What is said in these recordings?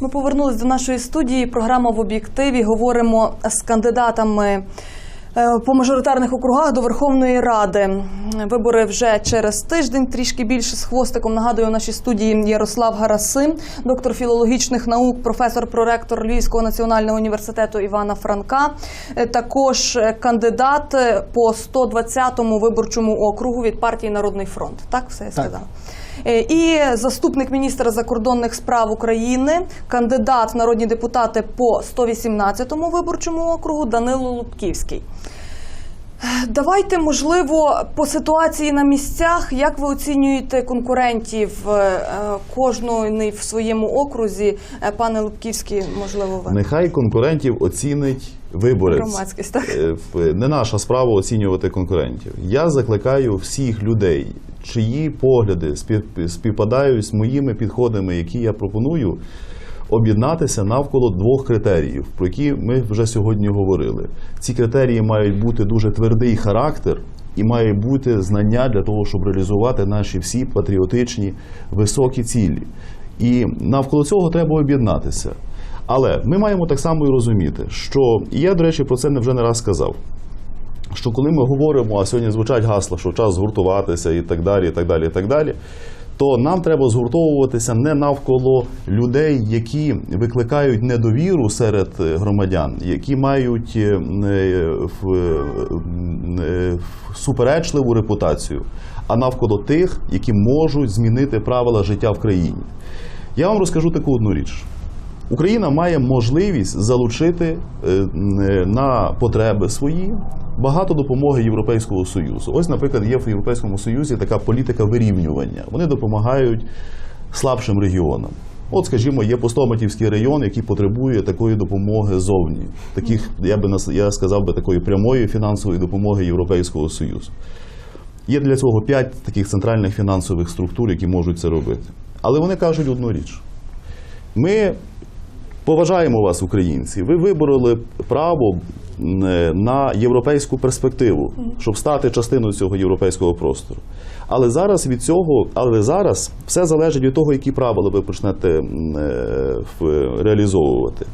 Ми повернулись до нашої студії. Програма в об'єктиві. Говоримо з кандидатами по мажоритарних округах до Верховної Ради. Вибори вже через тиждень, трішки більше з хвостиком. Нагадую, у нашій студії Ярослав Гарасим, доктор філологічних наук, професор проректор Львівського національного університету Івана Франка. Е, Також е, кандидат е, по 120-му виборчому округу від партії Народний фронт. Так все я сказала. Е, І заступник міністра закордонних справ України, кандидат в народні депутати по 118-му виборчому округу Данило Лубківський. Е, Давайте, можливо, по ситуації на місцях, як ви оцінюєте конкурентів е, кожної в своєму окрузі? Е, Пане Лубківський, можливо, ви Нехай конкурентів оцінить виборець. громадськість, так? Е, Не наша справа оцінювати конкурентів. Я закликаю всіх людей, чиї погляди спів- співпадають з моїми підходами, які я пропоную, об'єднатися навколо двох критеріїв, про які ми вже сьогодні говорили. Ці критерії мають бути дуже твердий характер. І має бути знання для того, щоб реалізувати наші всі патріотичні високі цілі. І навколо цього треба об'єднатися. Але ми маємо так само і розуміти, що і я, до речі, про це не вже не раз сказав. Що коли ми говоримо, а сьогодні звучать гасла, що час згуртуватися і так далі, і так далі, і так далі, то нам треба згуртовуватися не навколо людей, які викликають недовіру серед е, громадян, які мають е, е, суперечливу репутацію, а навколо тих, які можуть змінити правила життя в країні. Я вам розкажу таку одну річ. Україна має можливість залучити на потреби свої багато допомоги Європейського Союзу. Ось, наприклад, є в Європейському Союзі така політика вирівнювання. Вони допомагають слабшим регіонам. От, скажімо, є Постоматівський район, який потребує такої допомоги зовні. Таких, я би я сказав би, такої прямої фінансової допомоги Європейського Союзу. Є для цього п'ять таких центральних фінансових структур, які можуть це робити. Але вони кажуть одну річ: ми поважаємо вас, українці. Ви вибороли право е, на європейську перспективу, щоб стати частиною цього європейського простору. Але зараз від цього, але зараз все залежить від того, які правила ви почнете е, реалізовувати.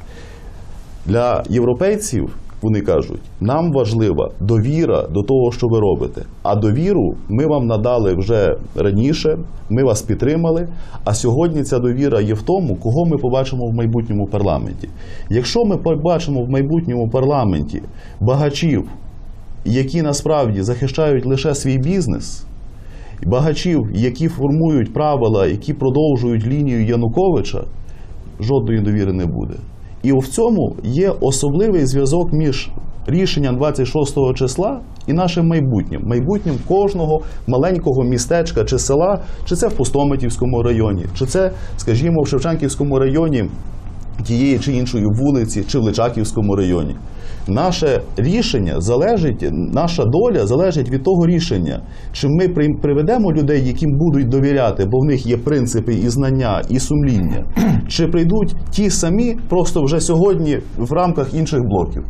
Для європейців вони кажуть, нам важлива довіра до того, що ви робите. А довіру ми вам надали вже раніше, ми вас підтримали. А сьогодні ця довіра є в тому, кого ми побачимо в майбутньому парламенті. Якщо ми побачимо в майбутньому парламенті багачів, які насправді захищають лише свій бізнес, багачів, які формують правила, які продовжують лінію Януковича, жодної довіри не буде. І в цьому є особливий зв'язок між рішенням 26 числа і нашим майбутнім, майбутнім кожного маленького містечка чи села, чи це в Пустометівському районі, чи це, скажімо, в Шевченківському районі тієї чи іншої вулиці, чи в Личаківському районі. Наше рішення залежить, наша доля залежить від того рішення, чи ми приведемо людей, яким будуть довіряти, бо в них є принципи і знання, і сумління, чи прийдуть ті самі просто вже сьогодні в рамках інших блоків.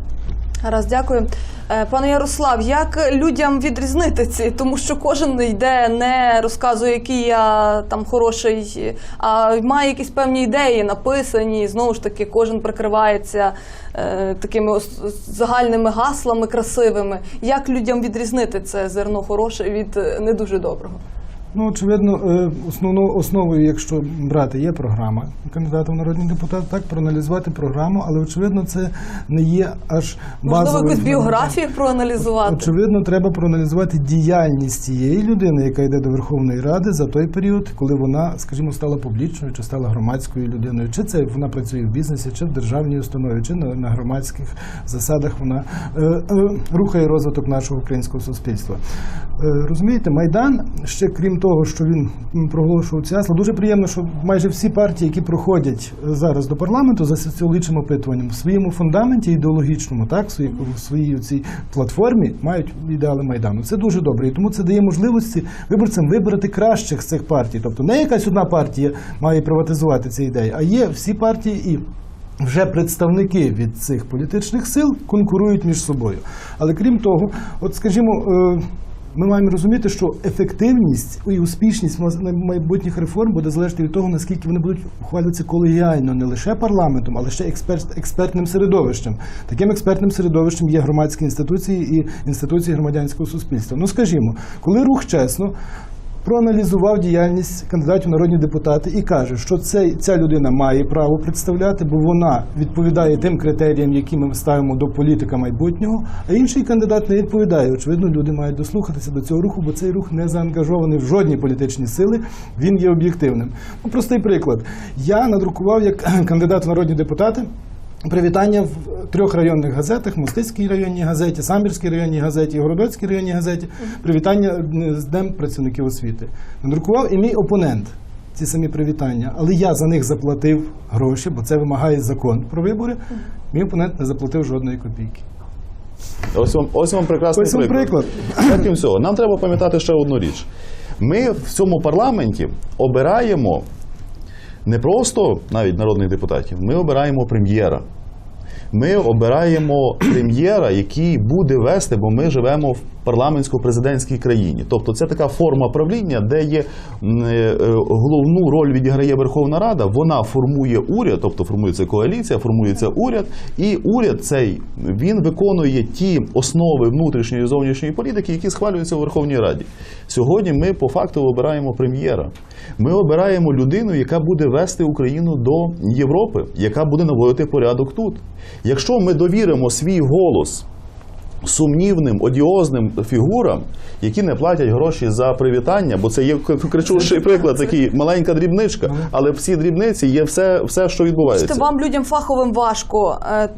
Раз, дякую. Е, Пане Ярослав, як людям відрізнити ці? Тому що кожен йде, не розказує, який я там хороший, а має якісь певні ідеї написані. Знову ж таки, кожен прикривається е, такими загальними гаслами красивими. Як людям відрізнити це зерно хороше від е, не дуже доброго? Ну, очевидно, е, основно, основою, якщо брати, є програма кандидата в народні депутати, так проаналізувати програму, але очевидно, це не є аж Можливо, якусь біографію проаналізувати. Очевидно, треба проаналізувати діяльність цієї людини, яка йде до Верховної Ради за той період, коли вона, скажімо, стала публічною чи стала громадською людиною. Чи це вона працює в бізнесі, чи в державній установі, чи на, на громадських засадах вона е, е, рухає розвиток нашого українського суспільства. Е, розумієте, майдан ще крім того, що він проголошував ці гасла, дуже приємно, що майже всі партії, які проходять е, зараз до парламенту за соціологічним опитуванням, в своєму фундаменті ідеологічному, так в своїй, в своїй цій платформі мають ідеали майдану. Це дуже добре, і тому це дає можливості виборцям вибрати кращих з цих партій. Тобто не якась одна партія має приватизувати ці ідеї, а є всі партії і. Вже представники від цих політичних сил конкурують між собою. Але крім того, от скажімо, е, ми маємо розуміти, що ефективність і успішність майбутніх реформ буде залежати від того, наскільки вони будуть ухвалюватися колегіально, не лише парламентом, але ще експерт, експертним середовищем. Таким експертним середовищем є громадські інституції і інституції громадянського суспільства. Ну скажімо, коли рух чесно. Проаналізував діяльність кандидатів народні депутати і каже, що цей, ця людина має право представляти, бо вона відповідає тим критеріям, які ми ставимо до політика майбутнього. А інший кандидат не відповідає. Очевидно, люди мають дослухатися до цього руху, бо цей рух не заангажований в жодні політичні сили. Він є об'єктивним. Ну, простий приклад. Я надрукував як кандидат в народні депутати. Привітання в трьох районних газетах: Мостицькій районній газеті, Самбірській районній газеті Городоцькій районній газеті. Привітання з Днем працівників освіти. Надрукував і мій опонент ці самі привітання, але я за них заплатив гроші, бо це вимагає закон про вибори. Мій опонент не заплатив жодної копійки. Ось вам, ось вам прекрасний Ось вам приклад. Крім всього, нам треба пам'ятати ще одну річ. Ми в цьому парламенті обираємо не просто навіть народних депутатів, ми обираємо прем'єра. Ми обираємо прем'єра, який буде вести, бо ми живемо в парламентсько-президентській країні. Тобто це така форма правління, де є е, е, головну роль відіграє Верховна Рада. Вона формує уряд, тобто формується коаліція, формується уряд, і уряд цей він виконує ті основи внутрішньої і зовнішньої політики, які схвалюються у Верховній Раді. Сьогодні ми по факту обираємо прем'єра. Ми обираємо людину, яка буде вести Україну до Європи, яка буде наводити порядок тут. Якщо ми довіримо свій голос сумнівним, одіозним фігурам, які не платять гроші за привітання, бо це є кричущий приклад, такий маленька дрібничка, але в цій дрібниці є все, все що відбувається. Бачите, вам людям фаховим важко е,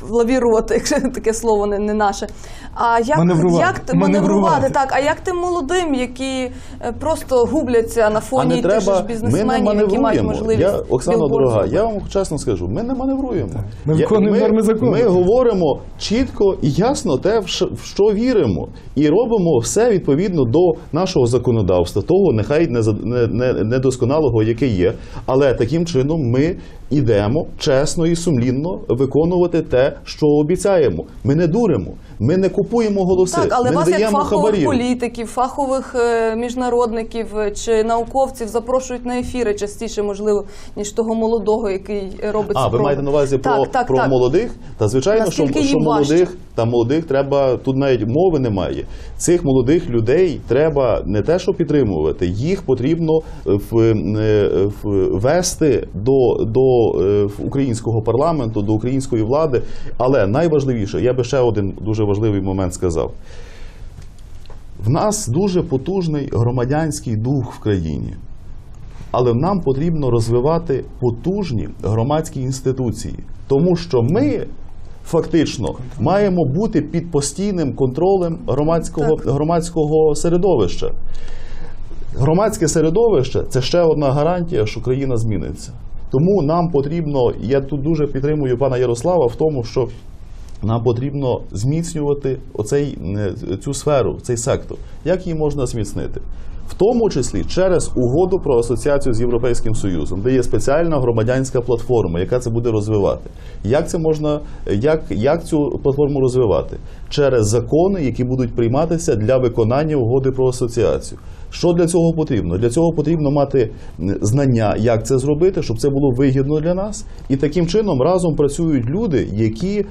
в- лавірувати, якщо таке слово не, не наше. А як, Маневрувати. як Маневрувати. маневрувати? Так, а як тим молодим, які е, просто губляться на фоні не тих же ж треба, ми не які мають можливість Я, Оксана дорога, я вам чесно скажу, ми не маневруємо. Ми виконуємо норми закону. Ми говоримо чітко і ясно те, в що- віримо, і робимо все відповідно до нашого законодавства, того нехай недосконалого, яке є. Але таким чином ми йдемо чесно і сумлінно виконувати те, що обіцяємо. Ми не дуримо, ми не купуємо голоси, Так, але ми вас не як фахових хабарів. політиків, фахових е, міжнародників е, чи науковців запрошують на ефіри частіше, можливо, ніж того молодого, який робить А, ви маєте на увазі про, так, так, про так. молодих? Та звичайно, що, Наскільки що молодих та молодих треба тут навіть мови немає. Цих молодих людей треба не те, що підтримувати, їх потрібно в, е, в- вести до, до е, українського парламенту, до української влади. Але найважливіше, я би ще один дуже важливий момент сказав. В нас дуже потужний громадянський дух в країні. Але нам потрібно розвивати потужні громадські інституції, тому що ми фактично маємо бути під постійним контролем громадського, громадського середовища. Громадське середовище це ще одна гарантія, що країна зміниться. Тому нам потрібно, я тут дуже підтримую пана Ярослава в тому, що нам потрібно зміцнювати оцей, е, цю сферу, цей сектор. Як її можна зміцнити? В тому числі через угоду про асоціацію з Європейським Союзом, де є спеціальна громадянська платформа, яка це буде розвивати. Як це можна, як, як цю платформу розвивати? Через закони, які будуть прийматися для виконання угоди про асоціацію. Що для цього потрібно? Для цього потрібно мати знання, як це зробити, щоб це було вигідно для нас. І таким чином разом працюють люди, які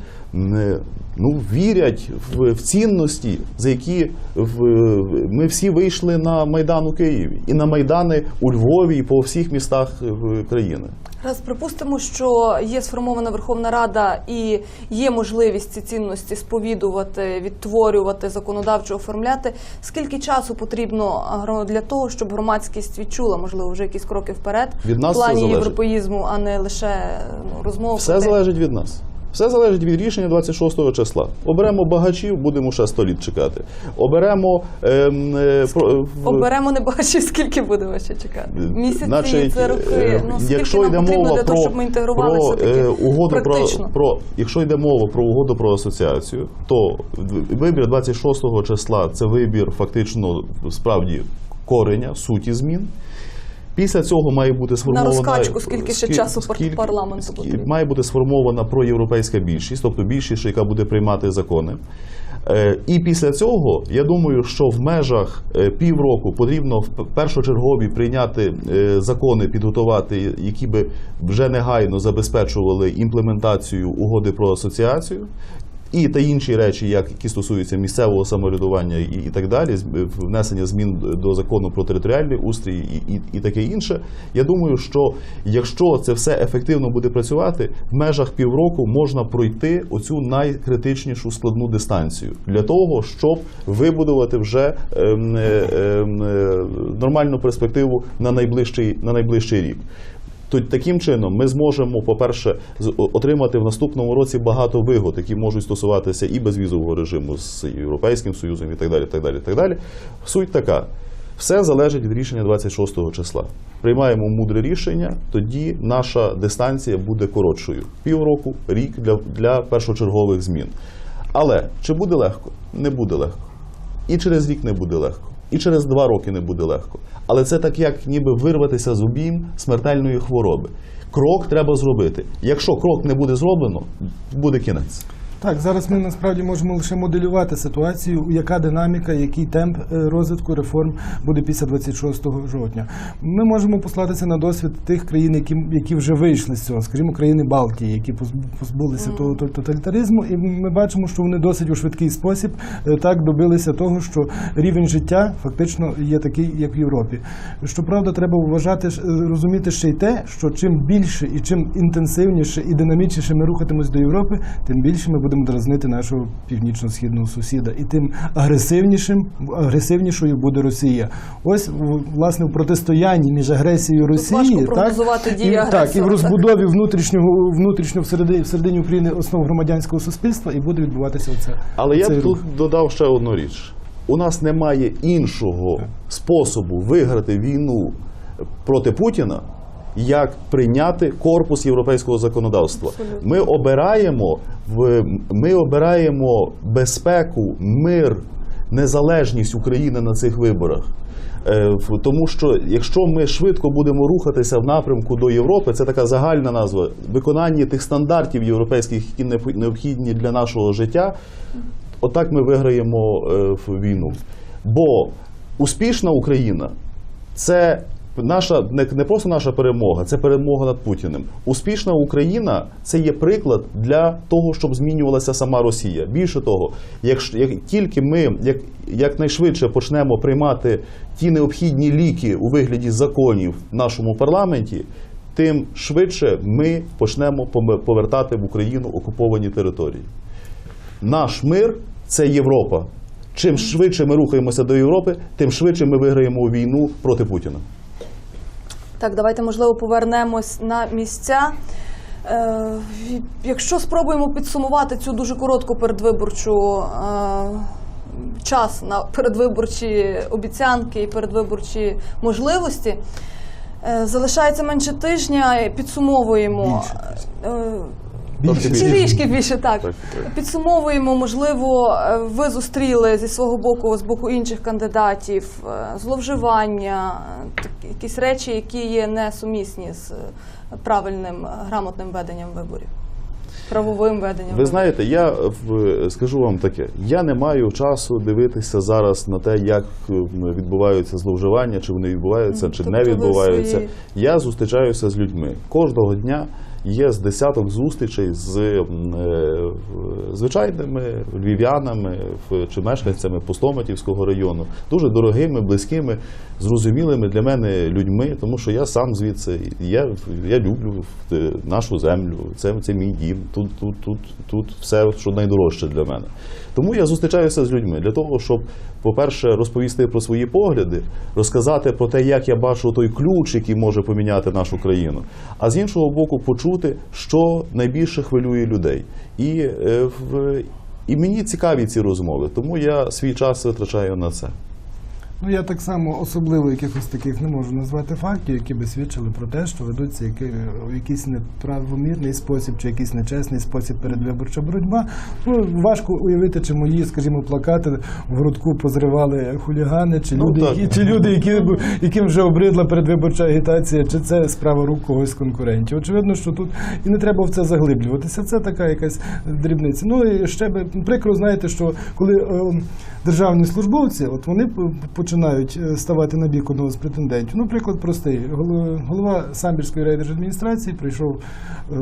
ну, вірять в, в цінності, за які в, ми всі вийшли на Майдан у Києві і на Майдани у Львові і по всіх містах е, країни. Раз припустимо, що є сформована Верховна Рада і є можливість ці цінності сповідувати, відтворювати, законодавчо оформляти. Скільки часу потрібно для того, щоб громадськість відчула, можливо, вже якісь кроки вперед Від нас в плані європеїзму, а не лише ну, розмови Все залежить від нас. Все залежить від рішення 26 числа. Оберемо багачів, будемо ще 100 літ чекати. Оберемо ем, е, про- в- Оберемо не бачив, скільки будемо ще чекати. Місяці, Значить, це роки. е, Ну скільки якщо нам йде потрібно мова для про, того, щоб ми інтегрувалися про, е, угоду про, практично? про якщо йде мова про угоду про асоціацію, то вибір 26 числа це вибір фактично справді кореня, суті змін. Після цього має бути сформована на розкачку, скільки ще часу скільки- парламенту скі- потрібно? має бути сформована проєвропейська більшість, тобто більшість, яка буде приймати закони. Е, І після цього я думаю, що в межах е, півроку потрібно в першочергові прийняти е, закони, підготувати, які би вже негайно забезпечували імплементацію угоди про асоціацію. І та інші речі, як які стосуються місцевого самоврядування і, і так далі, з- внесення змін до закону про територіальний устрій і, і, і таке інше. Я думаю, що якщо це все ефективно буде працювати, в межах півроку можна пройти оцю найкритичнішу складну дистанцію для того, щоб вибудувати вже ем, е, ем, е, нормальну перспективу на найближчий, на найближчий рік. То таким чином ми зможемо, по-перше, отримати в наступному році багато вигод, які можуть стосуватися і безвізового режиму з Європейським Союзом, і так далі. так далі, так далі. Суть така: все залежить від рішення 26 числа. Приймаємо мудре рішення, тоді наша дистанція буде коротшою. Півроку, рік для, для першочергових змін. Але чи буде легко? Не буде легко. І через рік не буде легко, і через два роки не буде легко. Але це так, як ніби вирватися з обійм смертельної хвороби. Крок треба зробити. Якщо крок не буде зроблено, буде кінець. Так, зараз ми насправді можемо лише моделювати ситуацію, яка динаміка, який темп е, розвитку реформ буде після 26 жовтня. Ми можемо послатися на досвід тих країн, які, які вже вийшли з цього, скажімо, країни Балтії, які поз- позбулися того тоталітаризму, і ми бачимо, що вони досить у швидкий спосіб е, так добилися того, що рівень життя фактично є такий, як в Європі. Щоправда, треба вважати е, розуміти ще й те, що чим більше і чим інтенсивніше і динамічніше ми рухатимось до Європи, тим більше ми будемо дразнити нашого північно-східного сусіда, і тим агресивнішим агресивнішою буде Росія. Ось в- власне в протистоянні між агресією Росії так, дії і, так, і в так. розбудові внутрішнього внутрішньо всередині, всередині України основ громадянського суспільства, і буде відбуватися оце. Але я б рух. тут додав ще одну річ: у нас немає іншого способу виграти війну проти Путіна. Як прийняти корпус європейського законодавства? Ми обираємо ми обираємо безпеку, мир, незалежність України на цих виборах. Е, Тому що якщо ми швидко будемо рухатися в напрямку до Європи, це така загальна назва виконання тих стандартів європейських, які необхідні для нашого життя, отак ми виграємо е, в війну. Бо успішна Україна це наша не, не просто наша перемога, це перемога над Путіним. Успішна Україна це є приклад для того, щоб змінювалася сама Росія. Більше того, якщо як тільки ми як, якнайшвидше почнемо приймати ті необхідні ліки у вигляді законів в нашому парламенті. Тим швидше ми почнемо повертати в Україну окуповані території. Наш мир це Європа. Чим швидше ми рухаємося до Європи, тим швидше ми виграємо війну проти Путіна. Так, давайте можливо повернемось на місця. Е, якщо спробуємо підсумувати цю дуже коротку передвиборчу е, час на передвиборчі обіцянки і передвиборчі можливості, е, залишається менше тижня. Підсумовуємо. Е, Більше Трішки Трішки більше так. Підсумовуємо, можливо, е, ви зустріли зі свого боку, з боку інших кандидатів е, зловживання, е, так- якісь речі, які є несумісні з правильним грамотним веденням виборів, правовим веденням. Ви знаєте, я скажу вам таке: я не маю часу дивитися зараз на те, як відбуваються зловживання, чи вони відбуваються, чи Тобто не відбуваються. свої- Я зустрічаюся з людьми кожного дня. Є з десяток зустрічей з е, звичайними львів'янами чи мешканцями Пустоматівського району, дуже дорогими, близькими, зрозумілими для мене людьми, тому що я сам звідси. Я, я люблю е, нашу землю. Це, це мій дім. Тут, тут, тут, тут все, що найдорожче для мене. Тому я зустрічаюся з людьми для того, щоб, по-перше, розповісти про свої погляди, розказати про те, як я бачу той ключ, який може поміняти нашу країну. А з іншого боку, почути, що найбільше хвилює людей. І, е, і мені цікаві ці розмови, тому я свій час витрачаю на це. Ну я так само особливо якихось таких не можу назвати фактів, які би свідчили про те, що ведуться які, в якийсь неправомірний спосіб чи якийсь нечесний спосіб передвиборча боротьба. Ну важко уявити, чи мої, скажімо, плакати в грудку позривали хулігани, чи Ну, люди, так. які, чи люди, які яким вже обридла передвиборча агітація, чи це справа рук когось з конкурентів. Очевидно, що тут і не треба в це заглиблюватися. Це така якась дрібниця. Ну і ще би прикро, знаєте, що коли е, державні службовці, от вони п- починають е, ставати на бік одного з претендентів. Ну, приклад простий. Голова, Самбірської райдержадміністрації прийшов е,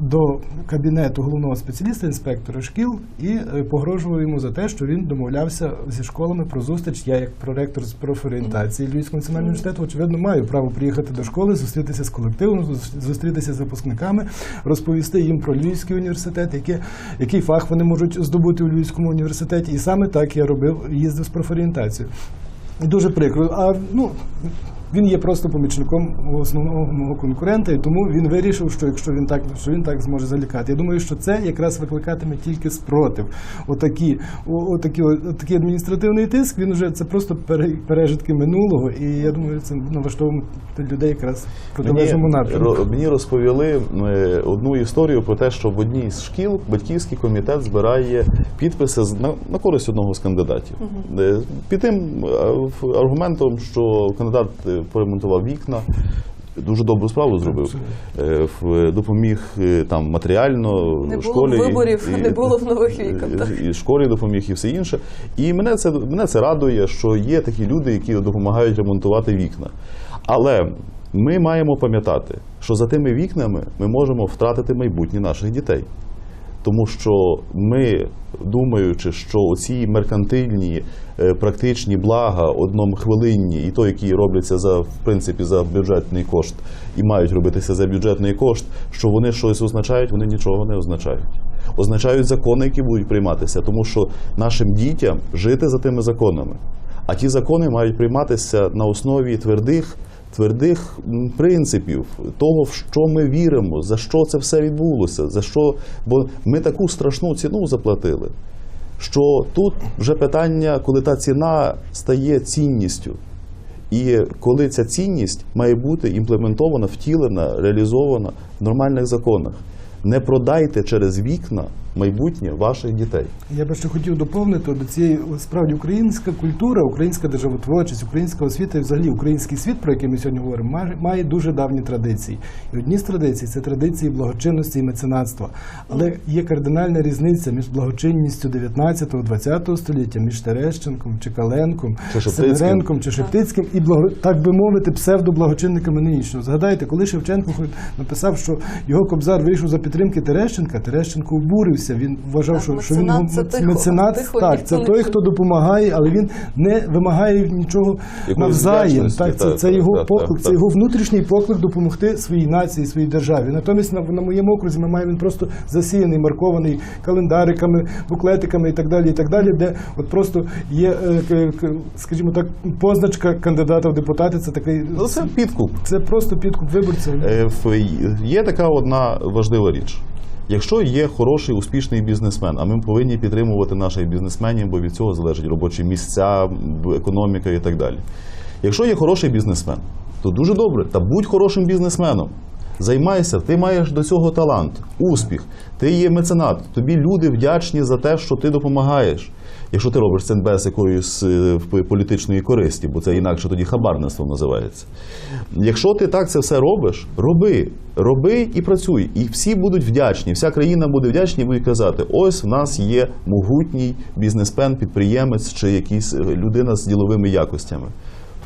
до кабінету головного спеціаліста, інспектора шкіл, і е, погрожував йому за те, що він домовлявся зі школами про зустріч. Я, як проректор з профорієнтації Львівського національного університету, очевидно, маю право приїхати до школи, зустрітися з колективом, зус- зустрітися з випускниками, розповісти їм про Львівський університет, яке, який фах вони можуть здобути у Львівському університеті. І саме так я робив, їздив з профорієнтацією. Дуже прикро. А ну він є просто помічником основного мого конкурента, і тому він вирішив, що якщо він так, що він так зможе залякати. Я думаю, що це якраз викликатиме тільки спротив. Отакі, отакі, отакий адміністративний тиск. Він вже це просто пере- пережитки минулого, і я думаю, це налаштовує людей якраз в протилежному напрямку. мені розповіли е, одну історію про те, що в одній з шкіл батьківський комітет збирає підписи з- на, на користь одного з кандидатів. Е, Під тим е, аргументом, що кандидат поремонтував вікна. Дуже добру справу зробив. Е, Допоміг е, там матеріально Не було школі виборів, і- не було в нових вікон, і- так. і школі допоміг, і все інше. І мене це мене це радує, що є такі люди, які допомагають ремонтувати вікна. Але ми маємо пам'ятати, що за тими вікнами ми можемо втратити майбутнє наших дітей. Тому що ми, думаючи, що оці меркантильні е, практичні блага однохвилинні, і то, які робляться за в принципі за бюджетний кошт і мають робитися за бюджетний кошт, що вони щось означають, вони нічого не означають. Означають закони, які будуть прийматися, тому що нашим дітям жити за тими законами. А ті закони мають прийматися на основі твердих твердих принципів того, в що ми віримо, за що це все відбулося, за що, бо ми таку страшну ціну заплатили. Що тут вже питання, коли та ціна стає цінністю, і коли ця цінність має бути імплементована, втілена, реалізована в нормальних законах. Не продайте через вікна майбутнє ваших дітей. Я би ще хотів доповнити до цієї справді українська культура, українська державотворчість, українська освіта і взагалі український світ, про який ми сьогодні говоримо, має- дуже давні традиції. І одні з традицій це традиції благочинності і меценатства. Але є кардинальна різниця між благочинністю 19-20 століття, між Терещенком, Чекаленком. Семеренком чи Шептицьким і благо, так би мовити, псевдоблагочинниками нинішнього. Згадайте, коли Шевченко написав, що його кобзар вийшов за підтримки Терещенка, Терещенко обурився. Він вважав, Так, що, що він меценат це тихо, меценат, тихо, так, це той, хто допомагає, але він не вимагає нічого Якоїсь навзаєм. Так, це, так, це його так, поклик, так, це так. його внутрішній поклик допомогти своїй нації, своїй державі. Натомість на, на моєму окрузі ми маємо він просто засіяний, маркований календариками, буклетиками і так далі, і так далі, де от просто є, е, скажімо так, позначка кандидата в депутати. Це такий Ну, це підкуп. це просто підкуп виборців. Е, Є така одна важлива річ. Якщо є хороший успішний бізнесмен, а ми повинні підтримувати наших бізнесменів, бо від цього залежать робочі місця, економіка і так далі. Якщо є хороший бізнесмен, то дуже добре, та будь хорошим бізнесменом. Займайся, ти маєш до цього талант, успіх, ти є меценат, тобі люди вдячні за те, що ти допомагаєш. Якщо ти робиш це без якоїсь е, політичної користі, бо це інакше тоді хабарництво називається. Якщо ти так це все робиш, роби, роби і працюй. І всі будуть вдячні. Вся країна буде вдячна і буде казати: ось в нас є могутній бізнесмен, підприємець чи якийсь е, людина з діловими якостями.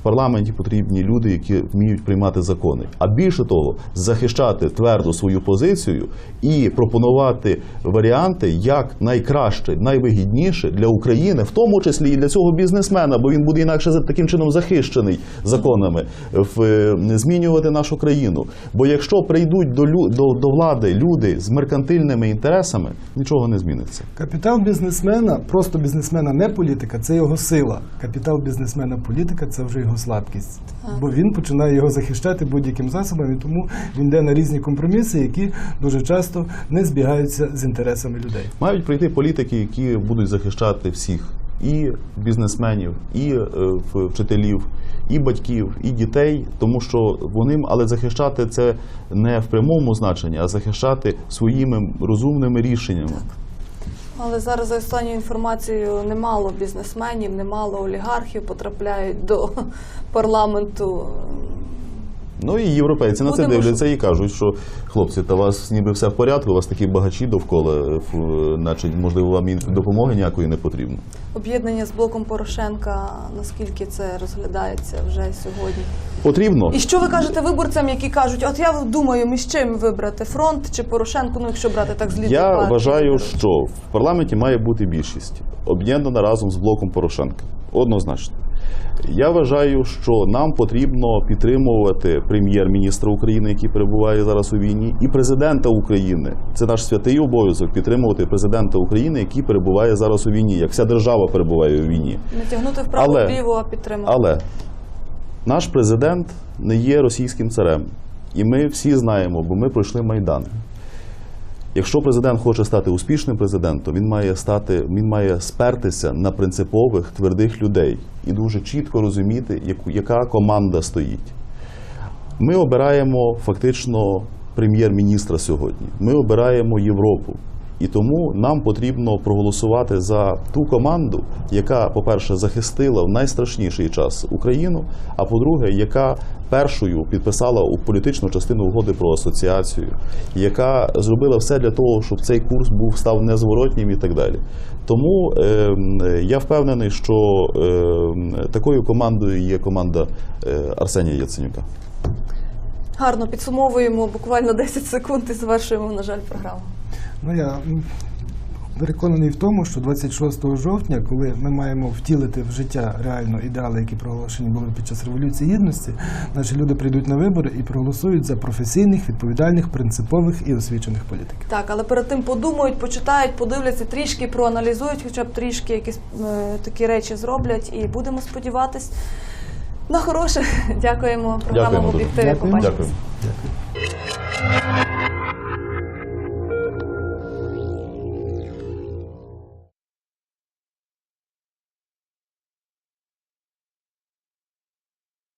Парламенті потрібні люди, які вміють приймати закони. А більше того, захищати твердо свою позицію і пропонувати варіанти, як найкраще, найвигідніше для України, в тому числі і для цього бізнесмена, бо він буде інакше таким чином захищений законами, в, е, змінювати нашу країну. Бо якщо прийдуть до, до, до влади люди з меркантильними інтересами, нічого не зміниться. Капітал бізнесмена, просто бізнесмена, не політика, це його сила. Капітал бізнесмена політика це вже його слабкість. Бо він починає його захищати будь-яким засобом, і тому він йде на різні компроміси, які дуже часто не збігаються з інтересами людей. Мають прийти політики, які будуть захищати всіх і бізнесменів, і е, вчителів, і батьків, і дітей, тому що вони, але захищати це не в прямому значенні, а захищати своїми розумними рішеннями. Але зараз за останньою інформацією немало бізнесменів, немало олігархів потрапляють до парламенту. Ну і європейці на це дивляться і кажуть, що хлопці, та у вас ніби все в порядку, у вас такі багачі довкола, е, значить, можливо, вам і допомоги ніякої не потрібно. Об'єднання з блоком Порошенка, наскільки це розглядається вже сьогодні? Потрібно. І що ви кажете виборцям, які кажуть, от я думаю, між чим вибрати фронт чи Порошенку, ну якщо брати так з лідер Я партії? вважаю, що в парламенті має бути більшість, об'єднана разом з блоком Порошенка. Однозначно. Я вважаю, що нам потрібно підтримувати прем'єр-міністра України, який перебуває зараз у війні, і президента України. Це наш святий обов'язок підтримувати президента України, який перебуває зараз у війні, як вся держава перебуває у війні. Не тягнути вправо Але- вліво, а підтримати. Але наш президент не є російським царем. І ми всі знаємо, бо ми пройшли Майдан. Якщо президент хоче стати успішним президентом, він має стати, він має спертися на принципових твердих людей і дуже чітко розуміти, яка команда стоїть. Ми обираємо фактично прем'єр-міністра сьогодні. Ми обираємо Європу. І тому нам потрібно проголосувати за ту команду, яка, по-перше, захистила в найстрашніший час Україну, а по-друге, яка першою підписала у політичну частину угоди про асоціацію, яка зробила все для того, щоб цей курс був став незворотнім і так далі. Тому е, я впевнений, що е, такою командою є команда е, Арсенія Яценюка. Гарно підсумовуємо буквально 10 секунд і завершуємо, на жаль, програму. Ну я переконаний в тому, що 26 жовтня, коли ми маємо втілити в життя реально ідеали, які проголошені були під час революції гідності, наші люди прийдуть на вибори і проголосують за професійних, відповідальних, принципових і освічених політиків. Так, але перед тим подумають, почитають, подивляться трішки, проаналізують, хоча б трішки якісь е, такі речі зроблять, і будемо сподіватись на хороше. Дякуємо. Програма Дякуємо в дуже. об'єктиві. Дякуємо. Побачимось. Дякую. Дякую.